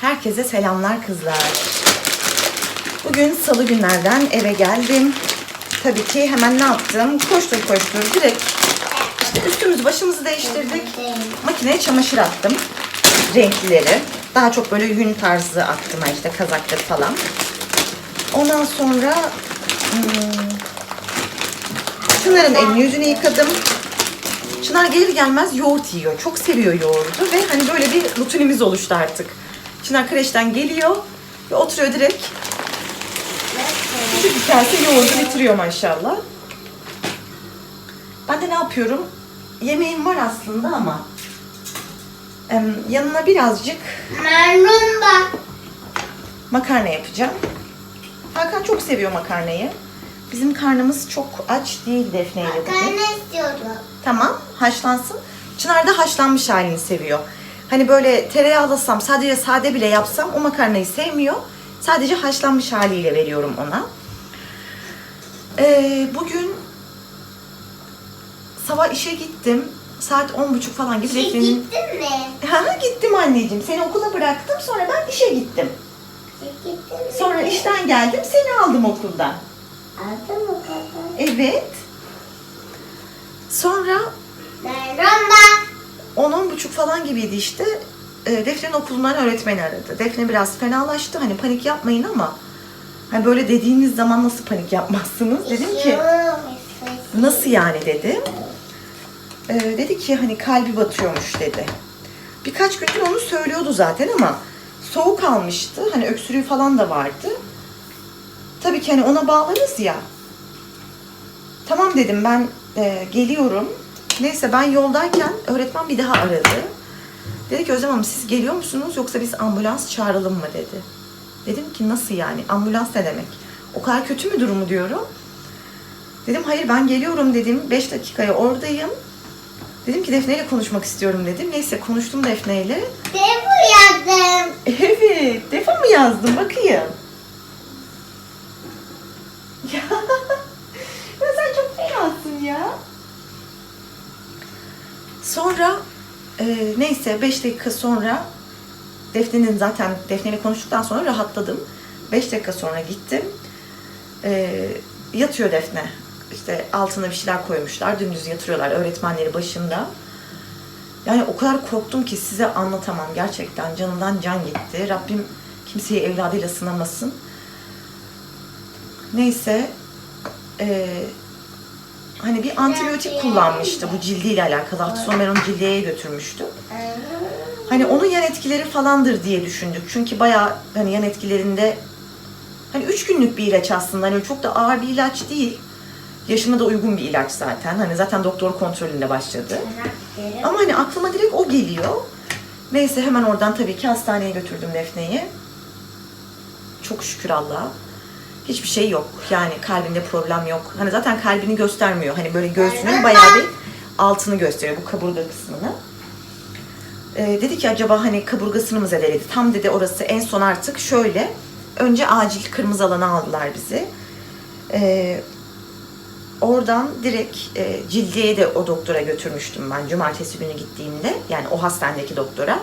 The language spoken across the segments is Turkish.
Herkese selamlar kızlar. Bugün salı günlerden eve geldim. Tabii ki hemen ne yaptım? Koştur koştur direkt işte üstümüzü başımızı değiştirdik. Makineye çamaşır attım. Renklileri. Daha çok böyle yün tarzı attım işte kazaktır falan. Ondan sonra hmm, Çınar'ın elini yüzünü yıkadım. Çınar gelir gelmez yoğurt yiyor. Çok seviyor yoğurdu ve hani böyle bir rutinimiz oluştu artık. Çınar kreşten geliyor ve oturuyor direkt. Küçük bir kase yoğurdu bitiriyor maşallah. Ben de ne yapıyorum? Yemeğim var aslında ama em, yanına birazcık Marlon bak. makarna yapacağım. Hakan çok seviyor makarnayı. Bizim karnımız çok aç değil Defne ile bugün. Makarna istiyorum. Tamam haşlansın. Çınar da haşlanmış halini seviyor. Hani böyle tereyağlasam, sadece sade bile yapsam o makarnayı sevmiyor. Sadece haşlanmış haliyle veriyorum ona. Ee, bugün sabah işe gittim. Saat on buçuk falan gibi. Şey gittin mi? Ha, gittim anneciğim. Seni okula bıraktım sonra ben işe gittim. Şey gittin mi? Sonra işten geldim seni aldım okuldan. Aldın mı baba? Evet. Sonra... Merhaba. 10-10.30 falan gibiydi işte. E, Defne'nin okulundan öğretmeni aradı. Defne biraz fenalaştı. Hani panik yapmayın ama hani böyle dediğiniz zaman nasıl panik yapmazsınız? Dedim ki nasıl yani dedim. E, dedi ki hani kalbi batıyormuş dedi. Birkaç gündür onu söylüyordu zaten ama soğuk almıştı. Hani öksürüğü falan da vardı. Tabii ki hani ona bağlarız ya. Tamam dedim ben e, geliyorum Neyse ben yoldayken öğretmen bir daha aradı. Dedi ki Özlem Hanım siz geliyor musunuz yoksa biz ambulans çağıralım mı dedi. Dedim ki nasıl yani ambulans ne demek? O kadar kötü mü durumu diyorum. Dedim hayır ben geliyorum dedim. 5 dakikaya oradayım. Dedim ki Defne ile konuşmak istiyorum dedim. Neyse konuştum Defne ile. Depo yazdım. Evet, defa mı yazdım bakayım. Ya, ya sen çok fenasın ya. Sonra e, neyse 5 dakika sonra Defne'nin zaten Defne ile konuştuktan sonra rahatladım. 5 dakika sonra gittim. E, yatıyor Defne. İşte altına bir şeyler koymuşlar. Dümdüz yatırıyorlar öğretmenleri başında. Yani o kadar korktum ki size anlatamam gerçekten. Canımdan can gitti. Rabbim kimseyi evladıyla sınamasın. Neyse. eee, hani bir antibiyotik kullanmıştı bu cildiyle alakalı. Hafta sonu ben onu cildiyeye götürmüştüm. Hani onun yan etkileri falandır diye düşündük. Çünkü bayağı hani yan etkilerinde hani üç günlük bir ilaç aslında. Hani çok da ağır bir ilaç değil. Yaşına da uygun bir ilaç zaten. Hani zaten doktor kontrolünde başladı. Ama hani aklıma direkt o geliyor. Neyse hemen oradan tabii ki hastaneye götürdüm Defne'yi. Çok şükür Allah'a. Hiçbir şey yok. Yani kalbinde problem yok. Hani zaten kalbini göstermiyor. Hani böyle göğsünün bayağı bir altını gösteriyor. Bu kaburga kısmını. Ee, dedi ki acaba hani kaburgasını mı zedeledi? Tam dedi orası en son artık şöyle. Önce acil kırmızı alana aldılar bizi. Ee, Oradan direkt e, cildiye de o doktora götürmüştüm ben cumartesi günü gittiğimde. Yani o hastanedeki doktora.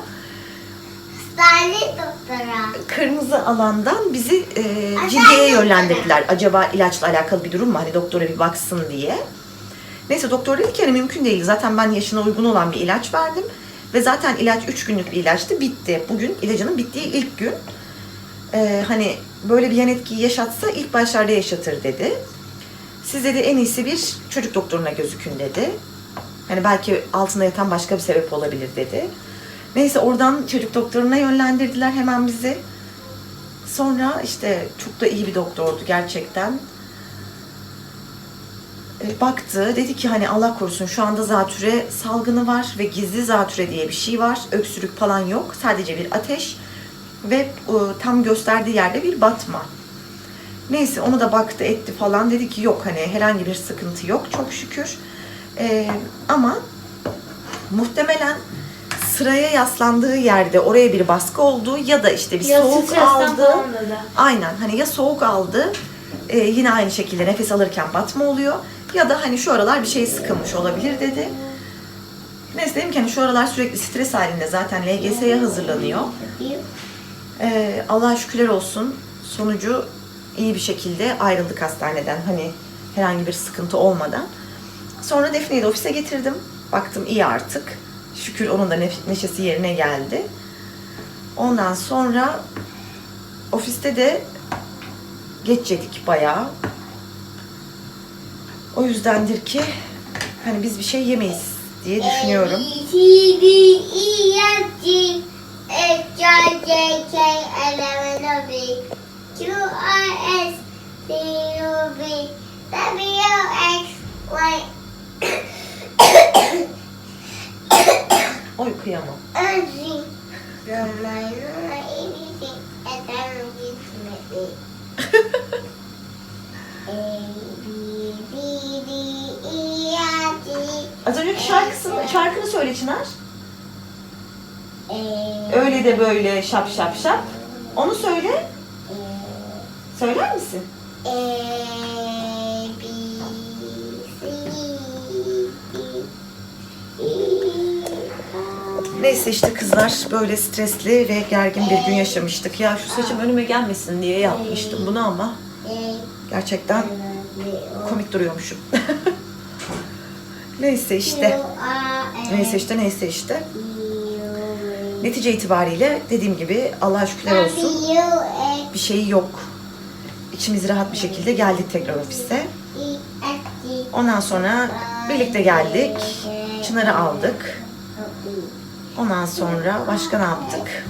Doktora. Kırmızı alandan bizi e, cildiyeye yönlendirdiler. Acaba ilaçla alakalı bir durum mu? Hani doktora bir baksın diye. Neyse doktor dedi ki hani mümkün değil. Zaten ben yaşına uygun olan bir ilaç verdim. Ve zaten ilaç 3 günlük bir ilaçtı. Bitti. Bugün ilacının bittiği ilk gün. E, hani böyle bir yan etkiyi yaşatsa ilk başlarda yaşatır dedi. Siz dedi en iyisi bir çocuk doktoruna gözükün dedi. Hani belki altında yatan başka bir sebep olabilir dedi. Neyse oradan çocuk doktoruna yönlendirdiler hemen bizi. Sonra işte çok da iyi bir doktordu gerçekten. E, Baktı dedi ki hani Allah korusun şu anda zatüre salgını var ve gizli zatüre diye bir şey var. Öksürük falan yok. Sadece bir ateş ve e, tam gösterdiği yerde bir batma. Neyse onu da baktı etti falan dedi ki yok hani herhangi bir sıkıntı yok çok şükür. Ee, ama muhtemelen sıraya yaslandığı yerde oraya bir baskı oldu ya da işte bir Ya soğuk aldı. Aynen hani ya soğuk aldı e, yine aynı şekilde nefes alırken batma oluyor ya da hani şu aralar bir şey sıkılmış olabilir dedi. Neyse dedim ki hani şu aralar sürekli stres halinde zaten LGS'ye hazırlanıyor. Ee, Allah'a şükürler olsun sonucu iyi bir şekilde ayrıldık hastaneden. Hani herhangi bir sıkıntı olmadan. Sonra Defne'yi de ofise getirdim. Baktım iyi artık. Şükür onun da neşesi yerine geldi. Ondan sonra ofiste de geç yedik bayağı. O yüzdendir ki hani biz bir şey yemeyiz diye düşünüyorum. Q, R, S, T, U, V, W, X, Y, Oy kıyamam. Z. Zamanla ilgili eden gitmedi. Az önceki şarkısını, şarkını söyle Çınar. Öyle de böyle şap şap şap. Onu söyle. Söyler misin? Neyse işte kızlar böyle stresli ve gergin bir gün yaşamıştık. Ya şu saçım önüme gelmesin diye yapmıştım bunu ama gerçekten komik duruyormuşum. neyse işte. Neyse işte neyse işte. Netice itibariyle dediğim gibi Allah'a şükürler olsun bir şey yok. İçimiz rahat bir şekilde geldik tekrar ofise. Ondan sonra birlikte geldik. Çınar'ı aldık. Ondan sonra başka ne yaptık?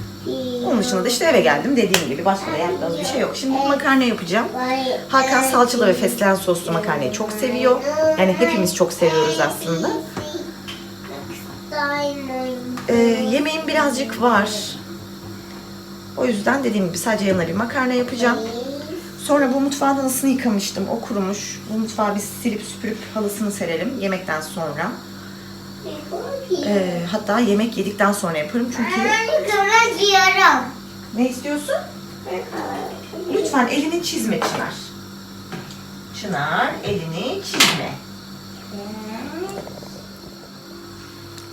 Onun dışında da işte eve geldim dediğim gibi başka da yaptığımız bir şey yok. Şimdi makarna yapacağım. Hakan salçalı ve fesleğen soslu makarnayı çok seviyor. Yani hepimiz çok seviyoruz aslında. Ee, yemeğim birazcık var. O yüzden dediğim gibi sadece yanına bir makarna yapacağım. Sonra bu mutfağın halısını yıkamıştım. O kurumuş. Bu mutfağı bir silip süpürüp halısını serelim yemekten sonra. Ee, hatta yemek yedikten sonra yaparım çünkü... Ben diyorum. Ne istiyorsun? Lütfen elini çizme Çınar. Çınar elini çizme.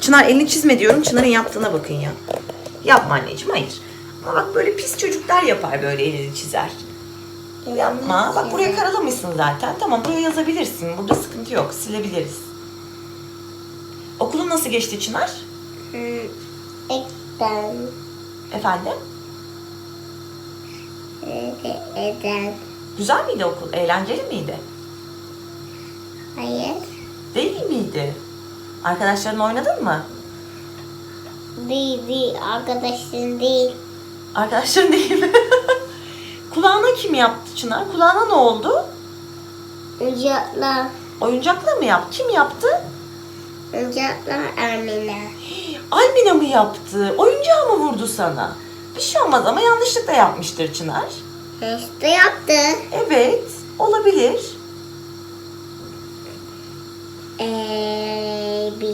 Çınar elini çizme diyorum. Çınar'ın yaptığına bakın ya. Yapma anneciğim hayır. Ama bak böyle pis çocuklar yapar böyle elini çizer. Yapma. Bak buraya karalamışsın zaten. Tamam buraya yazabilirsin. Burada sıkıntı yok. Silebiliriz. Okulun nasıl geçti Çınar? Ekten. Efendim? Eden. Güzel miydi okul? Eğlenceli miydi? Hayır. Değil miydi? Arkadaşların oynadın mı? Değil değil. Arkadaşın değil. Arkadaşların değil mi? Kulağına kim yaptı Çınar? Kulağına ne oldu? Oyuncaklar. Oyuncakla mı yaptı? Kim yaptı? Oyuncaklar Amine. Almina mı yaptı? Oyuncağı mı vurdu sana? Bir şey olmaz ama yanlışlıkla yapmıştır Çınar. İşte yaptı. Evet, olabilir. A, B,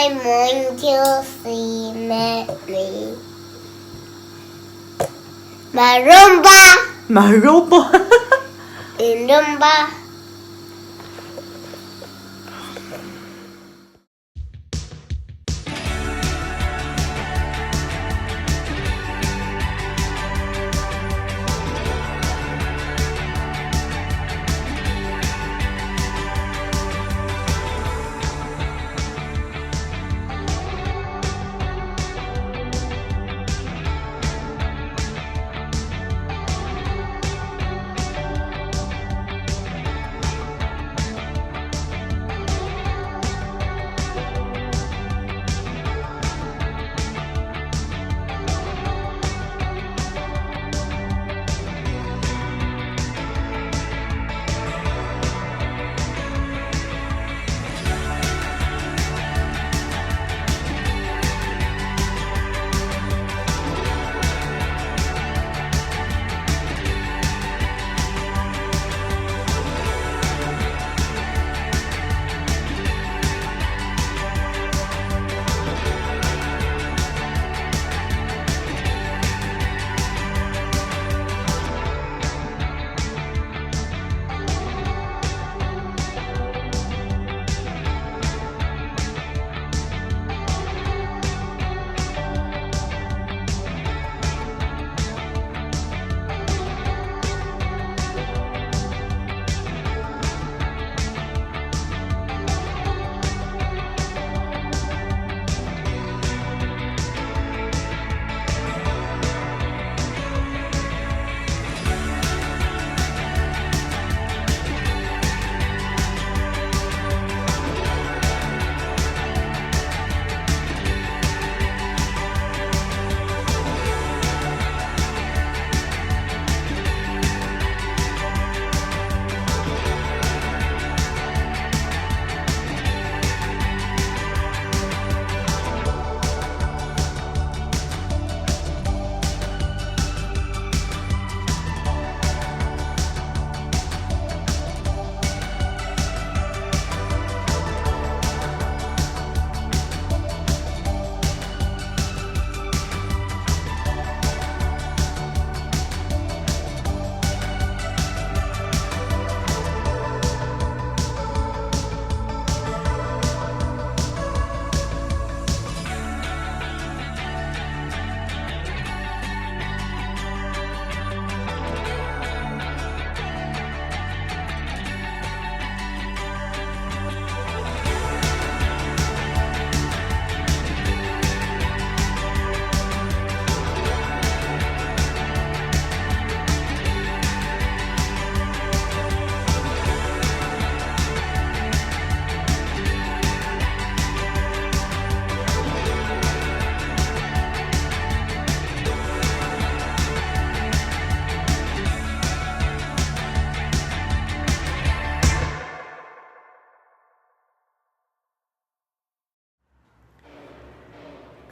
You see me. Marumba, Merhaba. Lumba.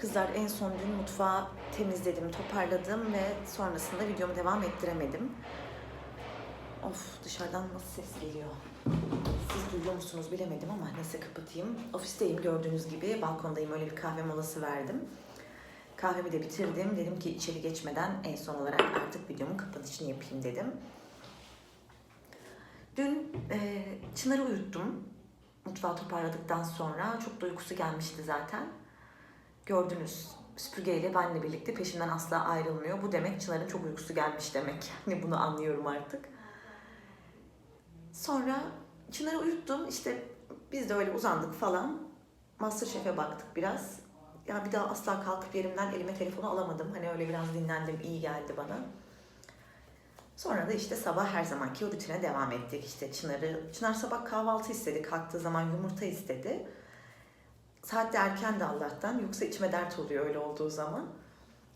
Kızlar en son dün mutfağı temizledim, toparladım ve sonrasında videomu devam ettiremedim. Of dışarıdan nasıl ses geliyor? Siz duyuyor musunuz bilemedim ama neyse kapatayım. Ofisteyim gördüğünüz gibi. Balkondayım öyle bir kahve molası verdim. Kahvemi de bitirdim. Dedim ki içeri geçmeden en son olarak artık videomun kapanışını yapayım dedim. Dün e, Çınar'ı uyuttum. Mutfağı toparladıktan sonra. Çok da uykusu gelmişti zaten. Gördünüz süpürgeyle benle birlikte peşimden asla ayrılmıyor. Bu demek Çınar'ın çok uykusu gelmiş demek. Yani bunu anlıyorum artık. Sonra Çınar'ı uyuttum. İşte biz de öyle uzandık falan. Masterchef'e baktık biraz. Ya bir daha asla kalkıp yerimden elime telefonu alamadım. Hani öyle biraz dinlendim, iyi geldi bana. Sonra da işte sabah her zamanki rutine devam ettik. İşte Çınar'ı, Çınar sabah kahvaltı istedi. Kalktığı zaman yumurta istedi. Saat de erken de Allah'tan. Yoksa içime dert oluyor öyle olduğu zaman.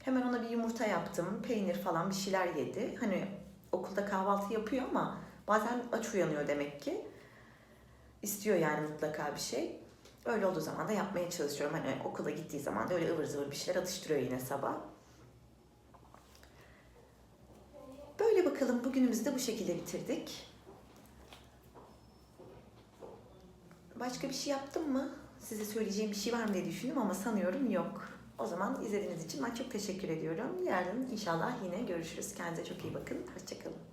Hemen ona bir yumurta yaptım. Peynir falan bir şeyler yedi. Hani okulda kahvaltı yapıyor ama bazen aç uyanıyor demek ki. İstiyor yani mutlaka bir şey. Öyle olduğu zaman da yapmaya çalışıyorum. Hani okula gittiği zaman da öyle ıvır zıvır bir şeyler atıştırıyor yine sabah. Böyle bakalım bugünümüzü de bu şekilde bitirdik. Başka bir şey yaptım mı? Size söyleyeceğim bir şey var mı diye düşündüm ama sanıyorum yok. O zaman izlediğiniz için ben çok teşekkür ediyorum. Yarın inşallah yine görüşürüz. Kendinize çok iyi bakın. Hoşçakalın.